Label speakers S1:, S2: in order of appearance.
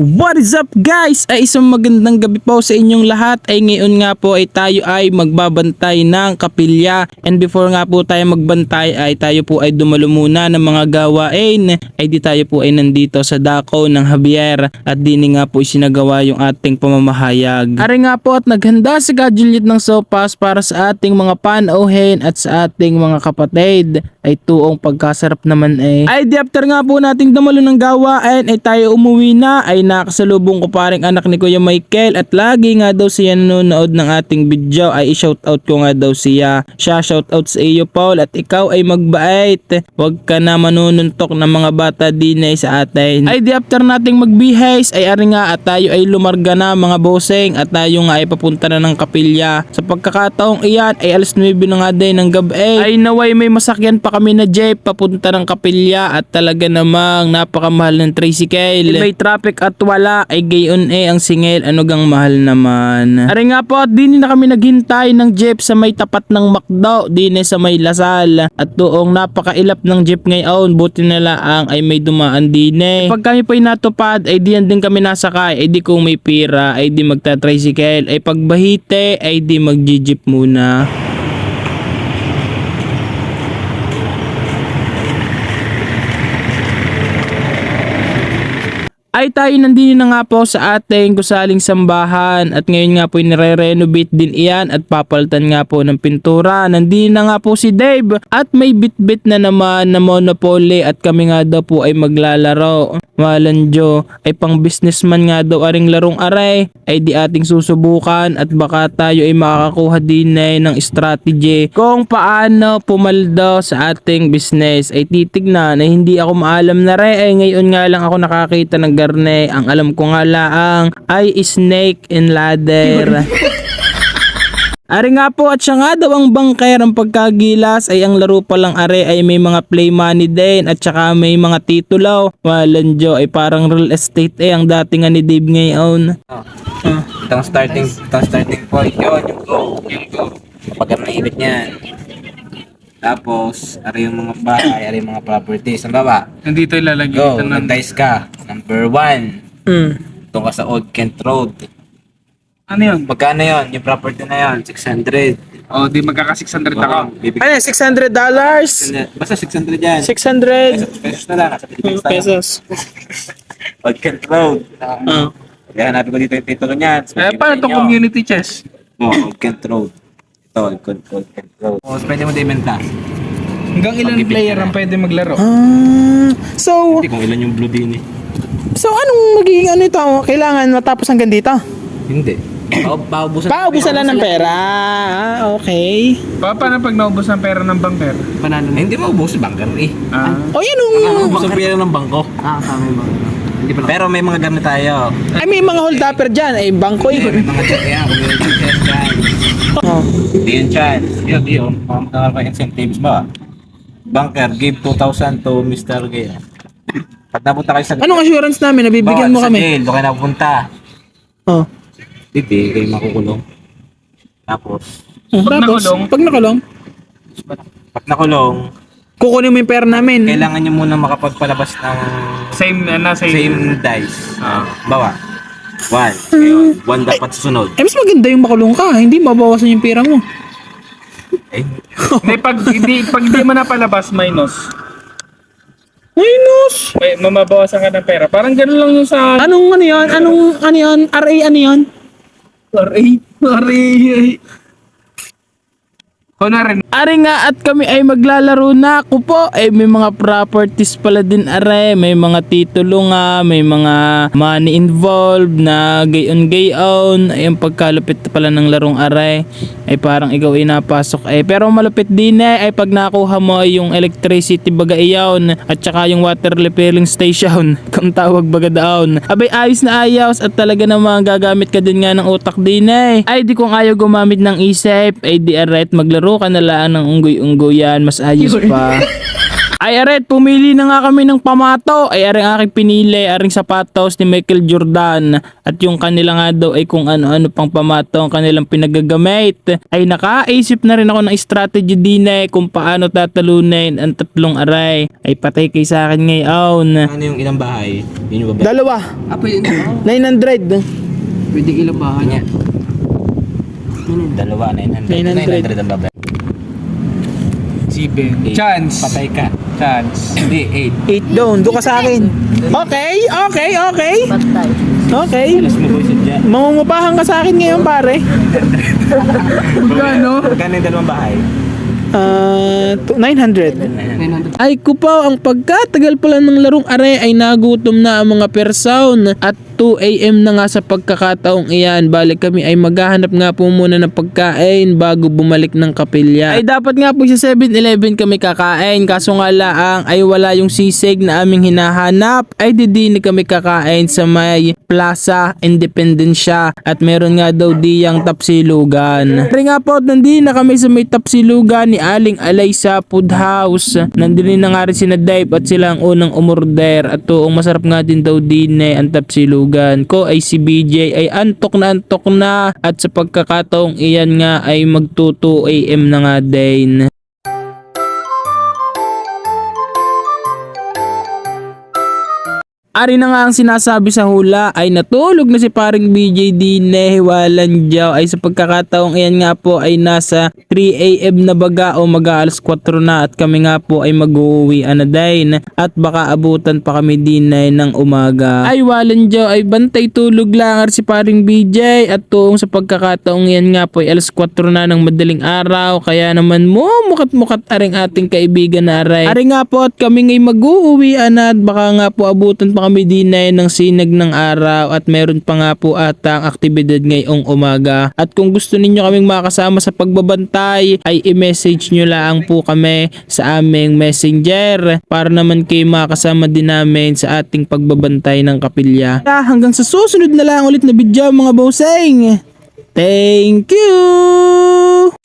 S1: What is up guys? Ay isang magandang gabi po sa inyong lahat. Ay ngayon nga po ay tayo ay magbabantay ng kapilya. And before nga po tayo magbantay ay tayo po ay dumalo muna ng mga gawain. Ay di tayo po ay nandito sa dako ng Javier at dini nga po isinagawa yung ating pamamahayag. Ari nga po at naghanda si Gajuliet ng sopas para sa ating mga panauhin at sa ating mga kapatid. Ay tuong pagkasarap naman eh. Ay di after nga po nating dumalo ng gawain ay tayo umuwi na ay nakasalubong ko paring anak ni Kuya Michael at lagi nga daw siya nanonood ng ating video ay i-shoutout ko nga daw siya. Siya shoutout sa iyo Paul at ikaw ay magbait. Huwag ka na manununtok ng mga bata din ay sa atin. Ay di after nating magbihays ay ari nga at tayo ay lumarga na mga boseng at tayo nga ay papunta na ng kapilya. Sa pagkakataong iyan ay alas 9 na nga din ng gabi ay naway may masakyan pa kami na jeep papunta ng kapilya at talaga namang napakamahal ng tricycle. May traffic at wala ay gayon eh ang singil ano gang mahal naman. Ari nga po at din na kami naghintay ng jeep sa may tapat ng McDo din eh sa may Lasal at doong napakailap ng jeep ngayon buti na lang ay may dumaan din eh. Pag kami po natupad ay diyan din kami nasakay ay di kung may pira ay di magta-tricycle ay pag bahite ay di mag-jeep muna. Ay tayo nandito na nga po sa ating gusaling sambahan. At ngayon nga po nire-renovate din iyan at papalitan nga po ng pintura. Nandito na nga po si Dave. At may bit-bit na naman na Monopoly at kami nga daw po ay maglalaro. Malanjo ay pang businessman nga daw aring larong aray. Ay di ating susubukan at baka tayo ay makakakuha din eh ng strategy kung paano pumaldo sa ating business. Ay titignan ay hindi ako maalam na re ay ngayon nga lang ako nakakita ng garne ang alam ko nga laang ay snake and ladder Ari nga po at siya nga daw ang bangker ang pagkagilas ay ang laro pa lang are ay may mga play money din at saka may mga titulo. Walanjo ay parang real estate eh ang dating nga ni Dave ngayon.
S2: Oh. Itong starting, itong starting point yun, yung go, yung go. Pag ang naibit niyan. Tapos, ari yung mga bahay, ari yung mga properties. Ang baba,
S3: Nandito ilalagay
S2: go, mag-dice ka. Number one,
S1: Mm.
S2: doon ka sa Old Kent Road.
S3: Ano yun?
S2: Magkano yun? Yung property na yun, 600.
S3: O, di magkaka 600 ako.
S2: Oo, bibig-
S1: Ano, 600 dollars?
S2: Basta 600 yan.
S1: 600
S2: Pesos, pesos na lang, nasa Pilipinas tayo.
S1: pesos.
S2: Old Kent Road.
S1: Ah.
S2: Kaya hanapin ko dito yung titulo niyan.
S3: Eh, paano itong community chess?
S2: Oo, Old Kent Road. Ito, Old Kent, Old Kent Road. O, pwede mo din-ibenta.
S3: Hanggang ilan player
S2: na.
S3: ang pwede maglaro?
S1: Ah, so,
S2: Hindi kung ilan yung blue din eh.
S1: So anong magiging ano ito? Kailangan matapos hanggang dito?
S2: Hindi. Pa- paubusan.
S1: Paubusan lang ng pera. Ah, okay.
S3: Pa, paano pag naubos ang pera ng banker?
S2: Panalo Hindi mo ubus banker eh.
S3: Ah,
S1: O yan yung...
S2: Ubus ang pera ng bangko.
S3: ah tama yung Hindi
S2: Pero may mga gamit tayo.
S1: Ay, may mga hold upper dyan. Ay, bangko
S2: May
S1: eh.
S2: mga check yan. Community chest yan.
S1: Oh.
S2: Di yan chance. Yun, yun. Mga magkakaroon ka incentives ba? Banker, give 2,000 to Mr. Gay. Pag napunta kayo sa...
S1: Anong assurance namin? Nabibigyan mo
S2: Bawat
S1: kami.
S2: Sa jail, doon kayo napunta.
S1: Oh.
S2: Hindi, kayo makukulong. Tapos,
S1: Oh,
S3: Pag
S1: tapos,
S3: nakulong?
S1: Pag nakulong,
S2: pag nakulong,
S1: kukunin mo yung pera namin.
S2: kailangan nyo muna makapagpalabas ng
S3: same, ano, same.
S2: same dice.
S3: Ah.
S2: Bawa. One. Ngayon, one dapat susunod.
S1: Eh, mas maganda yung makulong ka. Hindi mabawasan yung pera mo.
S2: Eh,
S3: Hindi, pag, hindi, pag hindi mo napalabas, minus.
S1: Minus!
S3: May, mamabawasan ka ng pera. Parang ganun lang yung sa...
S1: Anong ano yun? Anong ano yun? RA ano yun?
S3: Sorry. Sorry. Rin.
S1: Ari nga at kami ay maglalaro na ako po. Eh may mga properties pala din are. May mga titulo nga. May mga money involved na gayon gayon. Ay ang pagkalupit pala ng larong are. Ay parang ikaw ay napasok eh. Pero malupit din eh. Ay pag nakuha mo yung electricity baga iyon. At saka yung water refilling station. Kung tawag baga daon. Abay ayos na ayos. At talaga namang gagamit ka din nga ng utak din eh. Ay di kung ayaw gumamit ng isip. Ay di aret maglaro ka na lang ng unggoy-unggoyan. Mas ayos pa. Ay aret, pumili na nga kami ng pamato. Ay aring aking pinili, aring sapatos ni Michael Jordan. At yung kanila nga daw ay kung ano-ano pang pamato ang kanilang pinagagamit. Ay nakaisip na rin ako ng strategy din eh kung paano tatalunin ang tatlong aray. Ay patay kay sa akin ngayon.
S2: Ano yung ilang bahay? Yun yung babae.
S1: Dalawa,
S4: Ah, pwede,
S1: 900.
S4: pwede ilang bahay.
S2: Kanya. Dalawa, 900.
S1: 900.
S2: 900 ang babae.
S3: Siben.
S2: Eight.
S3: Chance.
S2: Patay ka.
S3: Chance.
S2: Hindi,
S1: 8
S2: 8.
S1: doon, doon ka sa akin. Okay, okay, okay.
S5: Patay.
S1: Okay.
S2: Alas mo.
S1: Mangungupahan ka sa akin ngayon pare.
S3: Magkano?
S2: Magkano yung dalawang bahay?
S1: Ah, to- 900.
S4: 900.
S1: Ay kupaw, ang pagkatagal pala ng larong are ay nagutom na ang mga persaon at 2 a.m. na nga sa pagkakataong iyan. Balik kami ay maghahanap nga po muna ng pagkain bago bumalik ng kapilya. Ay dapat nga po sa 7-Eleven kami kakain kaso nga laang ay wala yung sisig na aming hinahanap. Ay di na kami kakain sa may Plaza Independencia at meron nga daw diyang tapsilugan. Pero nga po, nandito na kami sa may tapsilugan ni Aling Alay sa food house. Nandito na nga rin sina Dave at sila ang unang umorder at tuong masarap nga din daw din eh, ang tapsilugan ko ay si BJ ay antok na antok na at sa pagkakataong iyan nga ay magto 2 AM na nga din. Ari na nga ang sinasabi sa hula ay natulog na si paring BJ Dine Walan Diyaw ay sa pagkakataong iyan nga po ay nasa 3am na baga o mag alas 4 na at kami nga po ay mag-uwi na din at baka abutan pa kami din ng umaga. Ay Walan Diyaw ay bantay tulog lang ar si paring BJ at tuong sa pagkakataong iyan nga po ay alas 4 na ng madaling araw. Kaya naman mo mukat-mukat aring ating kaibigan na aray. Ari nga po at kami ngay mag-uuwi na at baka nga po abutan pa kami din na ng sinag ng araw at meron pa nga po ata ang aktibidad ngayong umaga. At kung gusto ninyo kaming makasama sa pagbabantay ay i-message nyo lang po kami sa aming messenger para naman kayo makasama din namin sa ating pagbabantay ng kapilya. Hanggang sa susunod na lang ulit na video mga boseng. Thank you!